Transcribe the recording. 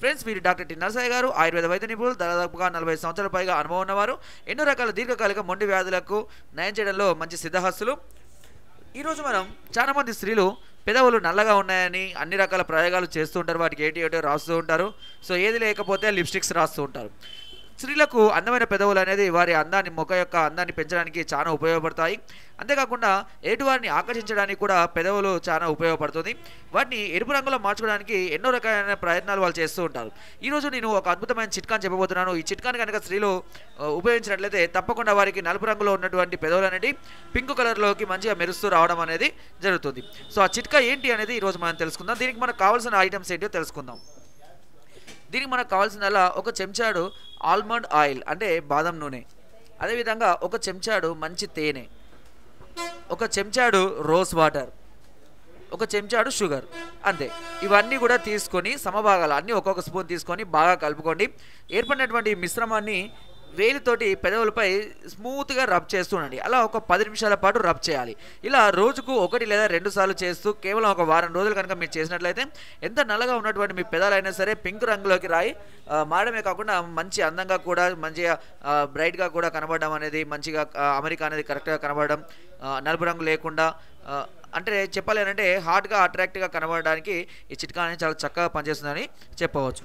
Friends వీరు doctor T Narasayya garu Ayurveda వైద్య నిపుణులు దాదాపుగా నలభై సంవత్సరాల పైగా అనుభవం ఉన్నవారు. ఎన్నో రకాల దీర్ఘకాలిక మొండి వ్యాధులకు నయం చేయడంలో మంచి సిద్ధహస్తులు. ఈరోజు మనం చాలా మంది స్త్రీలు పెదవులు నల్లగా ఉన్నాయని అన్ని రకాల ప్రయోగాలు చేస్తూ ఉంటారు. వాటికి ఏటి ఏటో రాస్తూ ఉంటారు. సో ఏది లేకపోతే లిప్స్టిక్స్ రాస్తూ ఉంటారు. స్త్రీలకు అందమైన పెదవులు అనేది వారి అందాన్ని ముఖ యొక్క అందాన్ని పెంచడానికి చాలా ఉపయోగపడతాయి. అంతేకాకుండా ఎటువారిని ఆకర్షించడానికి కూడా పెదవులు చాలా ఉపయోగపడుతుంది. వాటిని ఎరుపు రంగులో మార్చుకోవడానికి ఎన్నో రకాలైన ప్రయత్నాలు వాళ్ళు చేస్తూ ఉంటారు. ఈరోజు నేను ఒక అద్భుతమైన చిట్కాని చెప్పబోతున్నాను. ఈ చిట్కాని కనుక స్త్రీలు ఉపయోగించినట్లయితే తప్పకుండా వారికి నలుపు రంగులో ఉన్నటువంటి పెదవులు అనేది పింక్ కలర్లోకి మంచిగా మెరుస్తూ రావడం అనేది జరుగుతుంది. సో ఆ చిట్కా ఏంటి అనేది ఈరోజు మనం తెలుసుకుందాం. దీనికి మనకు కావాల్సిన ఐటమ్స్ ఏంటో తెలుసుకుందాం. దీనికి మనకు కావాల్సిందల్లా ఒక చెంచాడు ఆల్మండ్ ఆయిల్ అంటే బాదం నూనె. అదేవిధంగా ఒక చెంచాడు మంచి తేనె. ఒక చెంచాడు రోజ్ వాటర్. ఒక చెంచాడు షుగర్. అంతే. ఇవన్నీ కూడా తీసుకొని సమభాగాలు అన్నీ ఒక్కొక్క స్పూన్ తీసుకొని బాగా కలుపుకోండి. ఏర్పడినటువంటి మిశ్రమాన్ని వేలితోటి పెదవులపై స్మూత్గా రబ్ చేస్తుండండి అలా ఒక పది నిమిషాల పాటు రబ్ చేయాలి. ఇలా రోజుకు ఒకటి లేదా రెండు సార్లు చేస్తూ కేవలం ఒక వారం రోజులు కనుక మీరు చేసినట్లయితే ఎంత నల్లగా ఉన్నటువంటి మీ పెదాలైనా సరే పింక్ రంగులోకి రాయి మారడమే కాకుండా మంచి అందంగా కూడా మంచిగా బ్రైట్గా కూడా కనబడడం అనేది మంచిగా అమెరికా అనేది కరెక్ట్గా కనబడడం నలుపు రంగు లేకుండా అంటే చెప్పాలి అంటే హాట్గా అట్రాక్ట్గా కనబడడానికి ఈ చిట్కా అనేది చాలా చక్కగా పనిచేస్తుందని చెప్పవచ్చు.